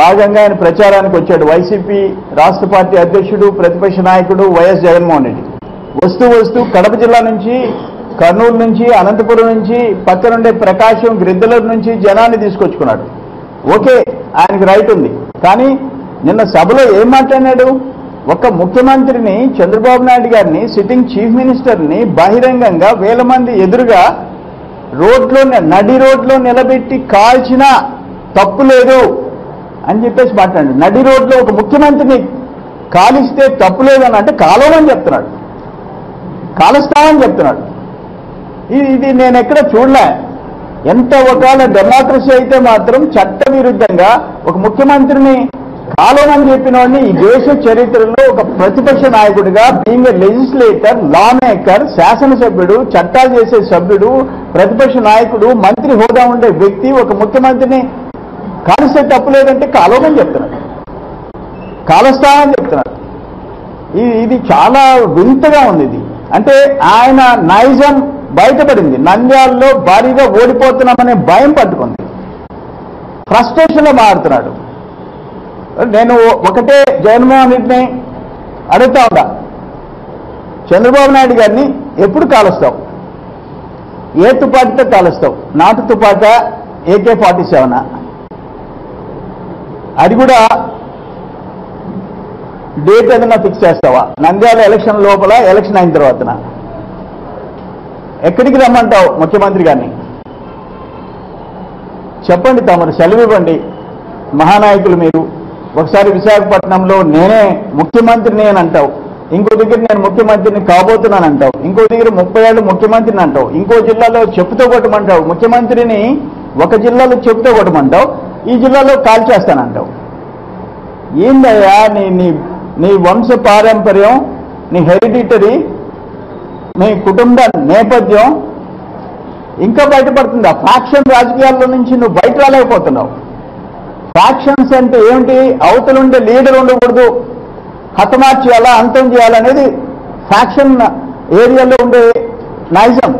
భాగంగా ఆయన ప్రచారానికి వచ్చాడు. వైసీపీ రాష్ట్ర పార్టీ అధ్యక్షుడు ప్రతిపక్ష నాయకుడు వైఎస్ జగన్మోహన్ రెడ్డి. వస్తూ వస్తూ కడప జిల్లా నుంచి కర్నూలు నుంచి అనంతపురం నుంచి పక్కనుండే ప్రకాశం గ్రిద్దలూరు నుంచి జనాన్ని తీసుకొచ్చుకున్నాడు. ఓకే ఆయనకు రైట్ ఉంది. కానీ నిన్న సభలో ఏం మాట్లాడినాడు? ఒక ముఖ్యమంత్రిని చంద్రబాబు నాయుడు గారిని సిట్టింగ్ చీఫ్ మినిస్టర్ని బహిరంగంగా వేల మంది ఎదురుగా రోడ్లో నడి రోడ్లో నిలబెట్టి కాల్చినా తప్పు లేదు. అని చెప్పేసి మాట్లాడు నడి రోడ్లో ఒక ముఖ్యమంత్రిని కాలిస్తే తప్పు లేదని అంటే కాలమని చెప్తున్నాడు. కాలుస్తామని చెప్తున్నాడు. ఇది ఇది నేను ఎక్కడ చూడలే. ఎంత ఒకవేళ డెమోక్రసీ అయితే మాత్రం చట్ట విరుద్ధంగా ఒక ముఖ్యమంత్రిని కాలమని చెప్పిన వాడిని ఈ దేశ చరిత్రలో ఒక ప్రతిపక్ష నాయకుడిగా బీయింగ్ లెజిస్లేటర్ లా మేకర్ శాసనసభ్యుడు చట్టాలు చేసే సభ్యుడు ప్రతిపక్ష నాయకుడు మంత్రి హోదా ఉండే వ్యక్తి ఒక ముఖ్యమంత్రిని కాలిస్తే తప్పు లేదంటే కాలమని చెప్తున్నాడు కాలస్థానని చెప్తున్నాడు ఇది ఇది చాలా వింతగా ఉంది ఇది. అంటే ఆయన నైజం బయటపడింది. నంద్యాలలో భారీగా ఓడిపోతున్నామనే భయం పట్టుకుంది. ఫ్రస్ట్రేషన్లో మారుతున్నాడు. నేను ఒకటే జగన్మోహన్ రెడ్డిని అడుగుతా ఉన్నా. చంద్రబాబు నాయుడు గారిని ఎప్పుడు కాలుస్తావు? ఏ తుపాటితో కాలుస్తావు? నాటు తుపాట ఏకే ఫార్టీ సెవెనా? అది కూడా డేట్ ఏదైనా ఫిక్స్ చేస్తావా? నంద్యాల ఎలక్షన్ లోపల ఎలక్షన్ అయిన తర్వాతన. ఎక్కడికి రమ్మంటావు ముఖ్యమంత్రి గారిని? చెప్పండి తమరు సెలవు ఇవ్వండి మహానాయకులు మీరు. ఒకసారి విశాఖపట్నంలో నేనే ముఖ్యమంత్రిని అని అంటావు. ఇంకో దగ్గర నేను ముఖ్యమంత్రిని కాబోతున్నాను అంటావు. ఇంకో దగ్గర ముప్పై ఏళ్ళు ముఖ్యమంత్రిని అంటావు. ఇంకో జిల్లాలో చెప్పుతో కొట్టమంటావు. ముఖ్యమంత్రిని ఒక జిల్లాలో చెప్పుతో కొట్టమంటావు. ఈ జిల్లాలో కాల్ చేస్తానంటావు. ఏందయ్యా నీ నీ నీ వంశ పారంపర్యం నీ హెరిడిటరీ నీ కుటుంబ నేపథ్యం ఇంకా బయటపడుతుందా? ఫ్యాక్షన్ రాజకీయాల్లో నుంచి నువ్వు బయట రాలేకపోతున్నావు. ఫ్యాక్షన్స్ అంటే ఏమిటి? అవతలుండే లీడర్ ఉండకూడదు. హతమార్చేయాలా అంతం చేయాలనేది ఫ్యాక్షన్ ఏరియాలో ఉండే నైజం.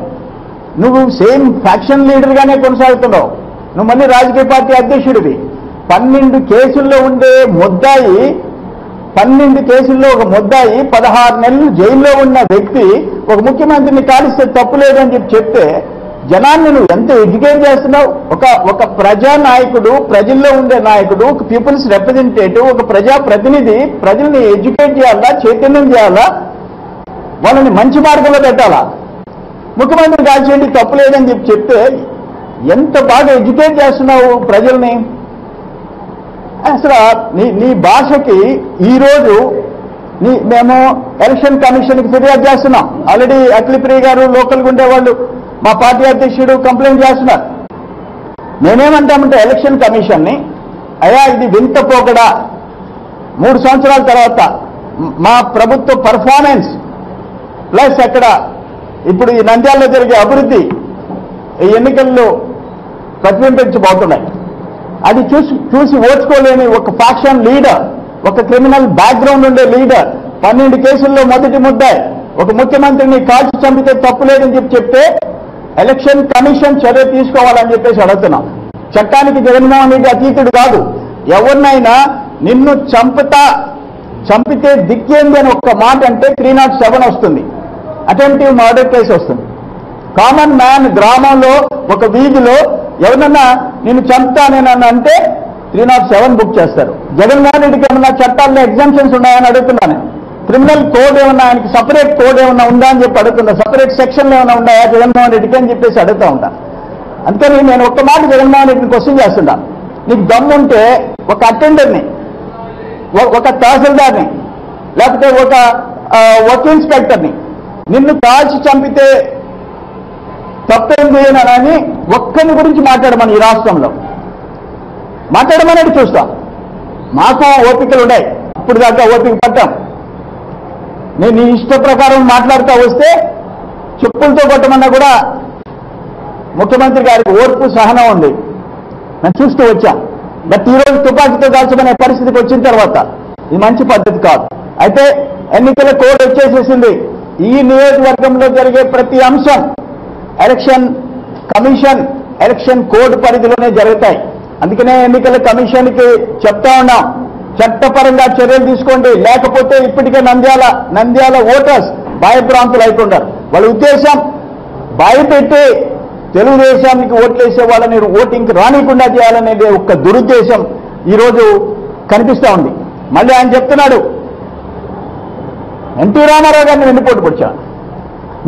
నువ్వు సేమ్ ఫ్యాక్షన్ లీడర్గానే కొనసాగుతున్నావు. నువ్వు మళ్ళీ రాజకీయ పార్టీ అధ్యక్షుడివి. పన్నెండు కేసుల్లో ఉండే ముద్దాయి పన్నెండు కేసుల్లో ఒక ముద్దాయి పదహారు నెలలు జైల్లో ఉన్న వ్యక్తి ఒక ముఖ్యమంత్రిని కాలిస్తే తప్పు లేదని చెప్పి చెప్తే జనాన్ని నువ్వు ఎంత ఎడ్యుకేట్ చేస్తున్నావు? ఒక ఒక ప్రజా నాయకుడు ప్రజల్లో ఉండే నాయకుడు ఒక పీపుల్స్ రిప్రజెంటేటివ్ ఒక ప్రజా ప్రతినిధి ప్రజల్ని ఎడ్యుకేట్ చేయాలా చైతన్యం చేయాలా? వాళ్ళని మంచి మార్గంలో పెట్టాలా? ముఖ్యమంత్రి కాల్చేయండి తప్పు లేదని చెప్పి చెప్తే ఎంత బాగా ఎడ్యుకేట్ చేస్తున్నావు ప్రజల్ని? అసలు నీ నీ భాషకి ఈరోజు నీ మేము ఎలక్షన్ కమిషన్కి ఫిర్యాదు చేస్తున్నాం. ఆల్రెడీ అఖిలప్రియ గారు లోకల్గా ఉండేవాళ్ళు మా పార్టీ అధ్యక్షుడు కంప్లైంట్ చేస్తున్నారు. నేనేమంటామంటే ఎలక్షన్ కమిషన్ని అయ్యా ఇది వింత పోకడా. మూడు సంవత్సరాల తర్వాత మా ప్రభుత్వ పర్ఫార్మెన్స్ ప్లస్ అక్కడ ఇప్పుడు ఈ నంద్యాలలో జరిగే అభివృద్ధి ఈ ఎన్నికల్లో ప్రతిబింబించబోతున్నాయి. అది చూసి చూసి ఓర్చుకోలేని ఒక ఫ్యాక్షన్ లీడర్ ఒక క్రిమినల్ బ్యాక్గ్రౌండ్ ఉండే లీడర్ పన్నెండు కేసుల్లో మొదటి ముద్దాయి ఒక ముఖ్యమంత్రిని కాల్చి చంపితే తప్పు లేదని చెప్పి చెప్తే ఎలక్షన్ కమిషన్ చర్య తీసుకోవాలని చెప్పేసి అడుగుతున్నాం. చట్టానికి జగన్మోహన్ రెడ్డి అతీతుడు కాదు. ఎవరినైనా నిన్ను చంపుతా చంపితే దిక్కేంది అని ఒక్క మాట అంటే త్రీ నాట్ సెవెన్ వస్తుంది. అటెంప్టివ్ మర్డర్ కేసు వస్తుంది. కామన్ మ్యాన్ గ్రామంలో ఒక వీధిలో ఎవరన్నా నేను చంపుతానేనని అంటే త్రీ నాట్ సెవెన్ బుక్ చేస్తారు. జగన్మోహన్ రెడ్డికి ఏమన్నా చట్టాల్లో ఎగ్జామ్షన్స్ ఉన్నాయని అడుగుతున్నాను. క్రిమినల్ కోడ్ ఏమన్నా ఆయనకి సపరేట్ కోడ్ ఏమన్నా ఉందా అని చెప్పి అడుగుతున్నా. సపరేట్ సెక్షన్లు ఏమైనా ఉన్నాయా జగన్మోహన్ రెడ్డికి అని చెప్పేసి అడుగుతా ఉంటా. అందుకని నేను ఒక్క మాట జగన్మోహన్ రెడ్డిని క్వశ్చన్ చేస్తున్నాను నీకు దమ్ముంటే ఒక అటెండర్ని ఒక తహసీల్దార్ని లేకపోతే ఒక వర్క్ ఇన్స్పెక్టర్ని నిన్ను కాల్చి చంపితే తప్పేంది కానీ ఒక్కరి గురించి మాట్లాడమని ఈ రాష్ట్రంలో. మాట్లాడమనేది చూస్తాం. మాకు ఓపికలు ఉన్నాయి ఇప్పుడు దాకా ఓపిక పట్టాం. నేను నీ ఇష్ట ప్రకారం మాట్లాడుతూ వస్తే చెప్పులతో కొట్టమన్నా కూడా ముఖ్యమంత్రి గారికి ఓర్పు సహనం ఉంది. నేను చూస్తూ వచ్చాం. బట్ ఈ రోజు తుపాకీతో దాల్చమనే పరిస్థితికి వచ్చిన తర్వాత ఇది మంచి పద్ధతి కాదు. అయితే ఎన్నికల కోడ్ వచ్చేసేసింది. ఈ నియోజకవర్గంలో జరిగే ప్రతి అంశం ఎలక్షన్ కమిషన్ ఎలక్షన్ కోడ్ పరిధిలోనే జరుగుతాయి. అందుకనే ఎన్నికల కమిషన్కి చెప్తా ఉన్నాం చట్టపరంగా చర్యలు తీసుకోండి. లేకపోతే ఇప్పటికే నంద్యాల నంద్యాల ఓటర్స్ భయభ్రాంతులు అయిపోయినారు వాళ్ళ ఉద్దేశం భయపెట్టి తెలుగుదేశానికి ఓట్లేసే వాళ్ళని ఓటింగ్కి రానికుండా చేయాలనేది ఒక దురుద్దేశం ఈరోజు కనిపిస్తూ ఉంది. మళ్ళీ ఆయన చెప్తున్నాడు ఎన్టీ రామారావు గారిని వెన్నుపోటు పొడిచాను.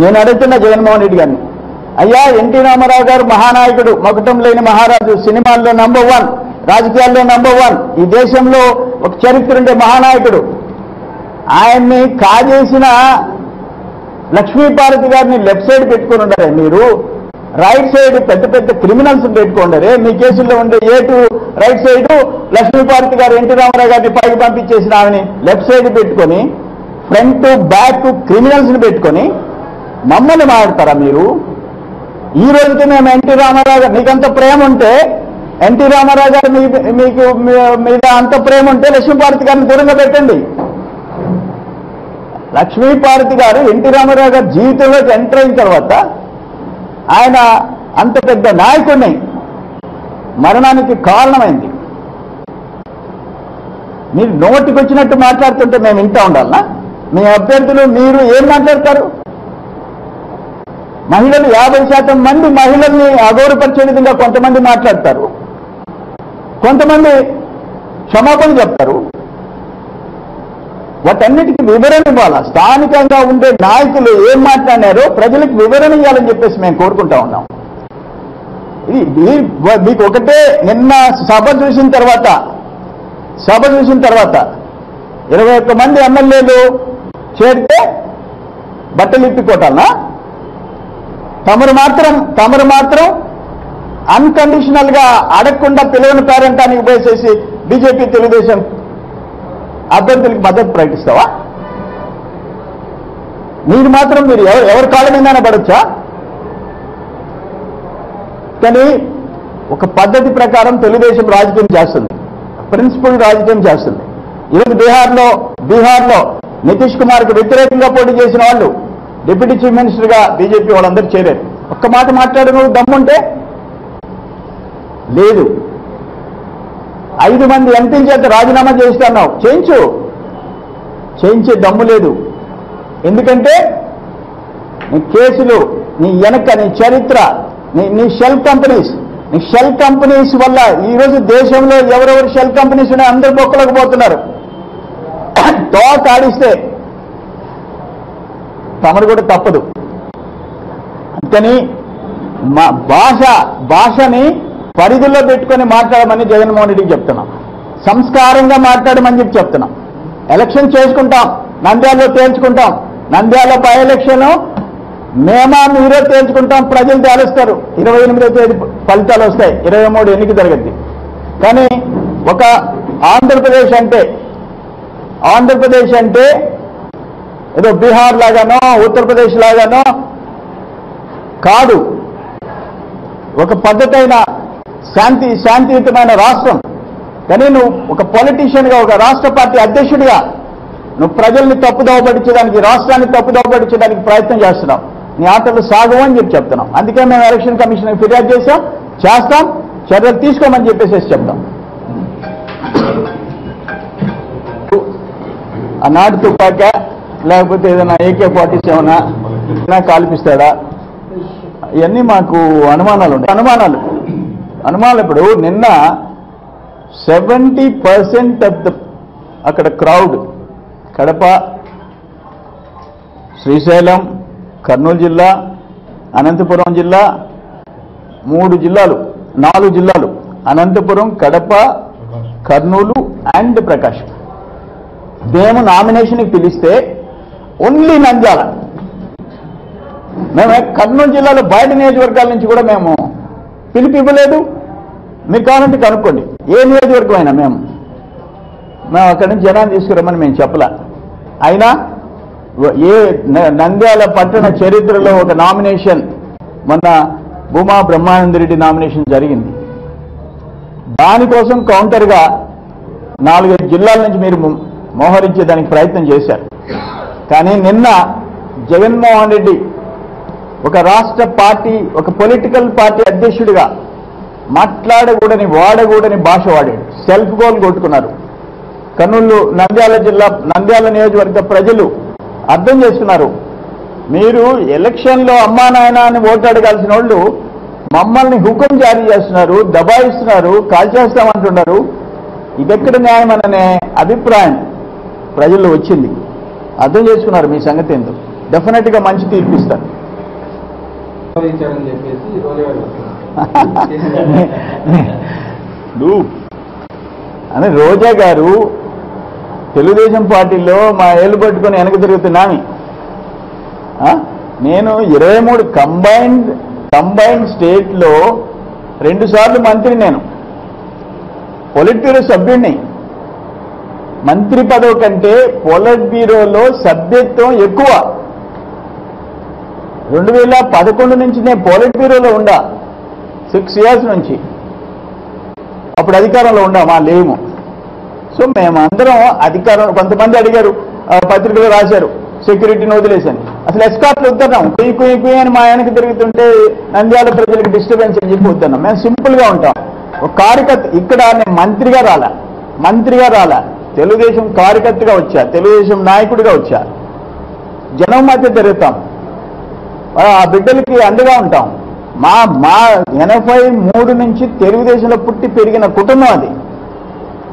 నేను అడుగుతున్న జగన్మోహన్ రెడ్డి గారిని. అయ్యా ఎన్టీ రామారావు గారు మహానాయకుడు మకుటం లేని మహారాజు సినిమాల్లో నంబర్ వన్ రాజకీయాల్లో నంబర్ వన్ ఈ దేశంలో ఒక చరిత్ర ఉండే మహానాయకుడు. ఆయన్ని కాజేసిన లక్ష్మీపార్వతి గారిని లెఫ్ట్ సైడ్ పెట్టుకుని ఉండరే మీరు. రైట్ సైడ్ పెద్ద పెద్ద క్రిమినల్స్ పెట్టుకుండరే మీ కేసుల్లో ఉండే A two right side Lakshmi Parvathi garu NT Rama Rao గారిని పైకి పంపించేసిన ఆమెని లెఫ్ట్ సైడ్ పెట్టుకొని ఫ్రంట్ బ్యాక్ క్రిమినల్స్ని పెట్టుకొని మమ్మల్ని మాట్లాడతారా మీరు? ఈ రోజుకి మేము ఎన్టీ రామారావు గారు మీకంత ప్రేమ ఉంటే ఎన్టీ రామారావు గారు మీకు మీద అంత ప్రేమ ఉంటే లక్ష్మీపార్వతి గారిని దూరంగా పెట్టండి. లక్ష్మీపార్వతి గారు ఎన్టీ రామారావు గారు జీవితంలోకి ఎంటర్ అయిన తర్వాత ఆయన అంత పెద్ద నాయకుడిని మరణానికి కారణమైంది. మీరు నోటికి వచ్చినట్టు మాట్లాడుతుంటే మేము ఇంటా ఉండాలనా? మీ అభ్యర్థులు మీరు ఏం మాట్లాడతారు? మహిళలు యాభై శాతం మంది మహిళల్ని అగౌరవపరిచే విధంగా కొంతమంది మాట్లాడతారు. కొంతమంది క్షమాపణ చెప్తారు. వాటన్నిటికీ వివరణ ఇవ్వాలా? స్థానికంగా ఉండే నాయకులు ఏం మాట్లాడినారో ప్రజలకు వివరణ ఇవ్వాలని చెప్పేసి మేము కోరుకుంటా ఉన్నాం. ఇది మీకు ఒకటే నిన్న సభ చూసిన తర్వాత సభ చూసిన తర్వాత ఇరవై ఒక్క మంది ఎమ్మెల్యేలు చేరితే బట్టలు ఇప్పికోటాలనా తమరు మాత్రం తమరు మాత్రం అన్కండిషనల్గా అడగకుండా పిలవని పేరంటానికి పోసేసి బీజేపీ తెలుగుదేశం అభ్యర్థులకు మద్దతు ప్రకటిస్తావా? మీరు మాత్రం మీరు ఎవరు ఎవరి కాళ్ళ మీద పడొచ్చా? కానీ ఒక పద్ధతి ప్రకారం తెలుగుదేశం రాజకీయం చేస్తుంది. ప్రిన్సిపల్ రాజకీయం చేస్తుంది. ఈరోజు బీహార్లో బీహార్లో నితీష్ కుమార్కి వ్యతిరేకంగా పోటీ చేసిన వాళ్ళు డిప్యూటీ చీఫ్ మినిస్టర్గా బీజేపీ వాళ్ళందరూ చేరారు. ఒక్క మాట మాట్లాడు నువ్వు దమ్ముంటే? లేదు. ఐదు మంది ఎంపీల చేత రాజీనామా చేస్తున్నావు చేయించు. చేయించే దమ్ము లేదు. ఎందుకంటే నీ కేసులు నీ వెనక నీ చరిత్ర నీ నీ షెల్ కంపెనీస్ నీ షెల్ కంపెనీస్ వల్ల ఈరోజు దేశంలో ఎవరెవరు షెల్ కంపెనీస్ ఉన్నాయో అందరు బొక్కలకు పోతున్నారు. తోక ఆడిస్తే తమరు కూడా తప్పదు. అందుకని మా భాష భాషని పరిధిలో పెట్టుకొని మాట్లాడమని జగన్మోహన్ రెడ్డికి చెప్తున్నాం. సంస్కారంగా మాట్లాడమని చెప్పి చెప్తున్నాం. ఎలక్షన్ చేసుకుంటాం. నంద్యాలలో తేల్చుకుంటాం. నంద్యాల బై ఎలక్షన్ మేమా మీరే తేల్చుకుంటాం. ప్రజలు తేలుస్తారు. ఇరవై ఎనిమిదో తేదీ ఫలితాలు వస్తాయి. ఇరవై మూడు ఎన్నిక జరగద్ది. కానీ ఒక ఆంధ్రప్రదేశ్ అంటే ఆంధ్రప్రదేశ్ అంటే ఏదో బీహార్ లాగానో ఉత్తరప్రదేశ్ లాగానో కాదు. ఒక పద్ధతైన శాంతి శాంతియుతమైన రాష్ట్రం. కానీ నువ్వు ఒక పొలిటీషియన్గా ఒక రాష్ట్ర పార్టీ అధ్యక్షుడిగా నువ్వు ప్రజల్ని తప్పుదోవ పట్టించడానికి రాష్ట్రాన్ని తప్పుదోవ పట్టించడానికి ప్రయత్నం చేస్తున్నావు. నీ ఆటలు సాగవు అని చెప్పి చెప్తున్నాం. అందుకే మేము ఎలక్షన్ కమిషన్ ఫిర్యాదు చేశాం. చేస్తాం. చర్యలు తీసుకోమని చెప్పేసి చెప్తాం. ఆ నాటు తుపాక లేకపోతే ఏదైనా ఏకే ఫార్టీ ఏదైనా కాల్పిస్తాడా? ఇవన్నీ మాకు అనుమానాలు ఉన్నాయి. అనుమానాలు. అనుమానాలు ఇప్పుడు నిన్న సెవెంటీ పర్సెంట్ ఆఫ్ ద అక్కడ క్రౌడ్ కడప శ్రీశైలం కర్నూలు జిల్లా అనంతపురం జిల్లా మూడు జిల్లాలు నాలుగు జిల్లాలు అనంతపురం కడప కర్నూలు అండ్ ప్రకాశం. మేము నామినేషన్కి పిలిస్తే ఓన్లీ నంద్యాల. మేము కర్నూలు జిల్లాలో బయట నియోజకవర్గాల నుంచి కూడా మేము పిలిపి ఇవ్వలేదు. మీరు కావాలంటే కనుక్కోండి. ఏ నియోజకవర్గం అయినా మేము మేము అక్కడి నుంచి జనాన్ని తీసుకురమ్మని మేము చెప్పలే. అయినా ఏ నంద్యాల పట్టణ చరిత్రలో ఒక నామినేషన్ మొన్న భూమా బ్రహ్మానందరెడ్డి నామినేషన్ జరిగింది. దానికోసం కౌంటర్గా నాలుగైదు జిల్లాల నుంచి మీరు మోహరించే మోహరించేదానికి ప్రయత్నం చేశారు. కానీ నిన్న జగన్మోహన్ రెడ్డి ఒక రాష్ట్ర పార్టీ ఒక పొలిటికల్ పార్టీ అధ్యక్షుడిగా మాట్లాడకూడని వాడకూడని భాష వాడాడు. సెల్ఫ్ గోల్ కొట్టుకున్నారు. కర్నూలు నంద్యాల జిల్లా నంద్యాల నియోజకవర్గ ప్రజలు అర్థం చేస్తున్నారు మీరు ఎలక్షన్లో అమ్మా నాయన అని ఓటు అడగాల్సిన వాళ్ళు మమ్మల్ని హుకుం జారీ చేస్తున్నారు దబాయిస్తున్నారు కాల్చేస్తామంటున్నారు. ఇదెక్కడ న్యాయం అభిప్రాయం ప్రజల్లో వచ్చింది. అర్థం చేసుకున్నారు మీ సంగతి ఏందో డెఫినెట్గా మంచి రోజు ఇప్పుడు అని రోజా గారు తెలుగుదేశం పార్టీలో మా ఏళ్ళు పట్టుకొని వెనక తిరుగుతున్నామి ఆ? నేను ఇరవై మూడు కంబైన్డ్ కంబైన్డ్ స్టేట్లో రెండు సార్లు మంత్రి నేను. పొలిట్ బ్యూరో సభ్యుడిని మంత్రి పదవి కంటే పోలట్ బ్యూరోలో సభ్యత్వం ఎక్కువ. రెండు వేల పదకొండు నుంచి నేను పోలిట్ బ్యూరోలో ఉండా. సిక్స్ ఇయర్స్ నుంచి. అప్పుడు అధికారంలో ఉండా మా లేము. సో మేమందరం అధికారం కొంతమంది అడిగారు పత్రికలో రాశారు సెక్యూరిటీని వదిలేశాను అసలు ఎస్కాట్లు వద్దన్నాం. కుయ్యి కుయ్యి కుయ్యి అని మా ఆయనకి తిరుగుతుంటే నంద్యాల ప్రజలకు డిస్టర్బెన్స్ అని చెప్పి వద్దన్నాం. మేము సింపుల్గా ఉంటాం. ఒక కార్యకర్త ఇక్కడ నేను మంత్రిగా రాలా. మంత్రిగా రాలా. తెలుగుదేశం కార్యకర్తగా వచ్చా తెలుగుదేశం నాయకుడిగా వచ్చా. జనం మధ్య తిరుగుతాం. ఆ బిడ్డలకి అండగా ఉంటాం. మా మా ఎనభై మూడు నుంచి తెలుగుదేశంలో పుట్టి పెరిగిన కుటుంబం అది.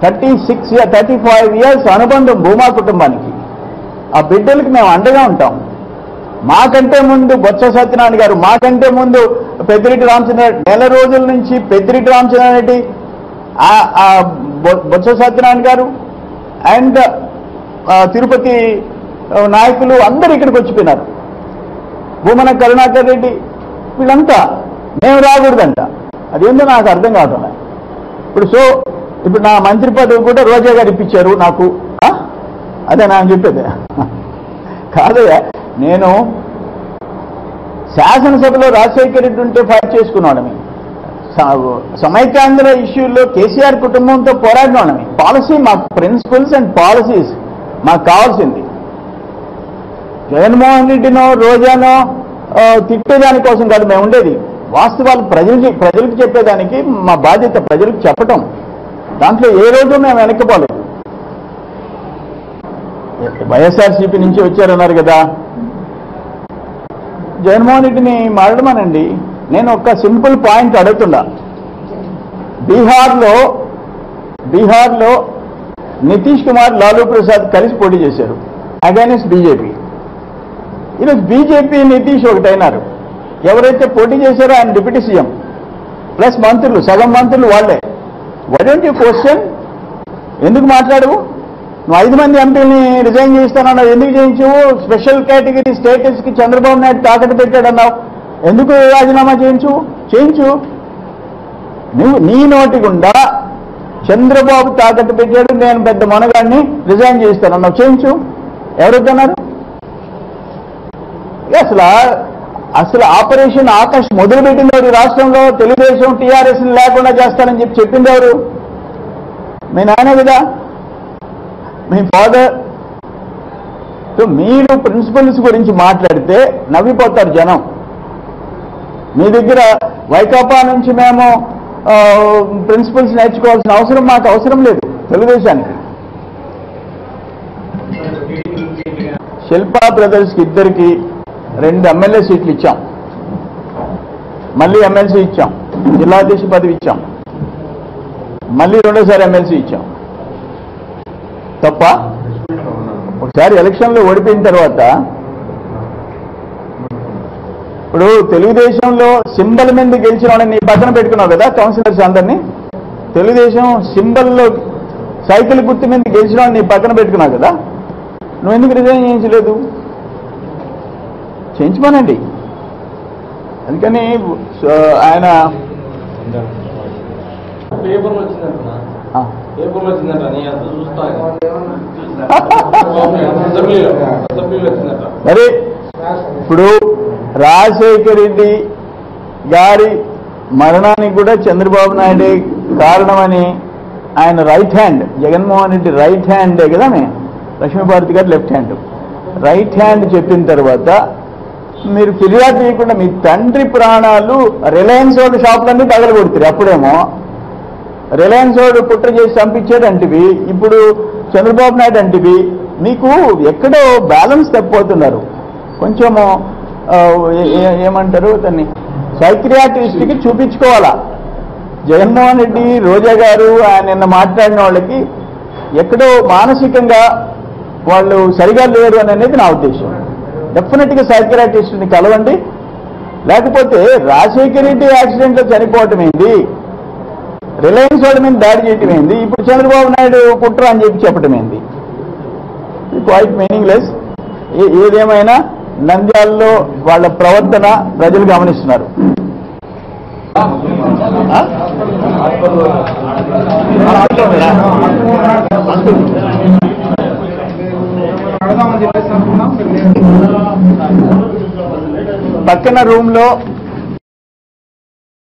Thirty six year thirty five years అనుబంధం భూమా కుటుంబానికి. ఆ బిడ్డలకి మేము అండగా ఉంటాం. మాకంటే ముందు బొత్స సత్యనారాయణ గారు మాకంటే ముందు పెద్దిరెడ్డి రామచంద్ర నెల రోజుల నుంచి పెద్దిరెడ్డి రామచంద్ర రెడ్డి బొత్స సత్యనారాయణ గారు అండ్ తిరుపతి నాయకులు అందరూ ఇక్కడికి వచ్చిపోయినారు. భూమన కరుణాకర్ రెడ్డి వీళ్ళంతా మేము రాకూడదంట. అదేందో నాకు అర్థం కావటం ఇప్పుడు సో ఇప్పుడు నా మంత్రి పదవి కూడా రోజా గారు ఇప్పించారు నాకు. అదే నాకు చెప్పేది. కాదయ్యా నేను శాసనసభలో రాజశేఖర రెడ్డి ఉంటే ఫైట్ చేసుకున్నాడని సమైక్యాంధ్ర ఇష్యూలో కేసీఆర్ కుటుంబంతో పోరాడినాడని పాలసీ మా ప్రిన్సిపల్స్ అండ్ పాలసీస్ మాకు కావాల్సింది. జగన్మోహన్ రెడ్డినో రోజానో తిట్టేదానికోసం కోసం కాదు మేము ఉండేది. వాస్తవాలు ప్రజలకి ప్రజలకు చెప్పేదానికి మా బాధ్యత ప్రజలకు చెప్పటం. దాంట్లో ఏ రోజు మేము వెనక్కిపోలేదు. వైఎస్ఆర్సీపీ నుంచి వచ్చారన్నారు కదా. జగన్మోహన్ రెడ్డిని మారడమానండి. నేను ఒక సింపుల్ పాయింట్ అడుగుతున్నా. బీహార్లో బీహార్లో నితీష్ కుమార్ లాలూ ప్రసాద్ కలిసి పోటీ చేశారు. అగైనెస్ట్ బీజేపీ ఈరోజు బీజేపీ నితీష్ ఒకటైనారు. ఎవరైతే పోటీ చేశారో ఆయన డిప్యూటీ సీఎం. ప్లస్ మంత్రులు సగం మంత్రులు వాళ్ళే. వడెంట్ యూ క్వశ్చన్ ఎందుకు మాట్లాడవు? నువ్వు ఐదు మంది ఎంపీని రిజైన్ చేస్తానన్నావు ఎందుకు చేయించవు? స్పెషల్ కేటగిరీ స్టేటస్కి చంద్రబాబు నాయుడు తాకట్టు పెట్టాడన్నావు. ఎందుకు రాజీనామా చేయించు? చేయించు. నువ్వు నీ నోటి గుండా చంద్రబాబు తాకట్టు పెట్టాడు నేను పెద్ద మనగాడిని రిజైన్ చేస్తానన్నావు చేయించు. ఎవరొద్దన్నారు? అసలు అసలు ఆపరేషన్ ఆకాష్ మొదలుపెట్టింది ఎవరు? ఈ రాష్ట్రంలో తెలుగుదేశం టీఆర్ఎస్ లేకుండా చేస్తానని చెప్పి చెప్పింది ఎవరు? మీ నాయన కదా. మీ ఫాదర్ సో మీరు ప్రిన్సిపల్స్ గురించి మాట్లాడితే నవ్విపోతారు జనం. మీ దగ్గర వైకాపా నుంచి మేము ప్రిన్సిపల్స్ నేర్చుకోవాల్సిన అవసరం మాకు అవసరం లేదు తెలుగుదేశానికి. శిల్పా బ్రదర్స్కి ఇద్దరికి రెండు ఎమ్మెల్యే సీట్లు ఇచ్చాం. మళ్ళీ ఎమ్మెల్సీ ఇచ్చాం. జిల్లాధ్యక్ష పదవి ఇచ్చాం. మళ్ళీ రెండోసారి ఎమ్మెల్సీ ఇచ్చాం. తప్ప? ఒకసారి ఎలక్షన్లో ఓడిపోయిన తర్వాత ఇప్పుడు తెలుగుదేశంలో సింబల్ మీద గెలిచిన వాళ్ళని నీ పక్కన పెట్టుకున్నావు కదా కౌన్సిలర్స్ అందరినీ. తెలుగుదేశం సింబల్లో సైకిల్ గుర్తు మీద గెలిచిన వాళ్ళని నీ పక్కన పెట్టుకున్నావు కదా. నువ్వు ఎందుకు రిజైన్ చేయించలేదు? చేయించమనండి. అందుకని ఆయన మరి ఇప్పుడు రాజశేఖర్ రెడ్డి గారి మరణానికి కూడా చంద్రబాబు నాయుడే కారణమని ఆయన right hand Jaganmohan Reddy right హ్యాండే కదా మే లక్ష్మీభారతి గారు లెఫ్ట్ హ్యాండ్. రైట్ హ్యాండ్ చెప్పిన తర్వాత మీరు ఫిర్యాదు చేయకుండా మీ తండ్రి ప్రాణాలు రిలయన్స్ వాడు షాపులన్నీ తగలగొడుతారు అప్పుడేమో రిలయన్స్ వాడు కుట్ర చేసి చంపించాడు అంటివి ఇప్పుడు చంద్రబాబు నాయుడు అంటివి మీకు ఎక్కడో బ్యాలెన్స్ తప్పిపోతున్నారు. కొంచెము ఏమంటారు దాన్ని? సైక్రియాట్రిస్ట్కి చూపించుకోవాలా? జగన్మోహన్ రెడ్డి రోజా గారు ఆయన నిన్న మాట్లాడిన వాళ్ళకి ఎక్కడో మానసికంగా వాళ్ళు సరిగా లేరు అని అనేది నా ఉద్దేశం. డెఫినెట్గా సైక్రియాటిస్ట్ని కలవండి. లేకపోతే రాజశేఖర రెడ్డి యాక్సిడెంట్లో చనిపోవటం ఏంది? రిలయన్స్ వాళ్ళ మీద దాడి చేయటం ఏంది? ఇప్పుడు చంద్రబాబు నాయుడు కుట్ర అని చెప్పి చెప్పటం ఏంది? క్వైట్ మీనింగ్లెస్ ఏదేమైనా నంద్యాలలో వాళ్ళ ప్రవర్తన ప్రజలు గమనిస్తున్నారు. పక్కన రూమ్లో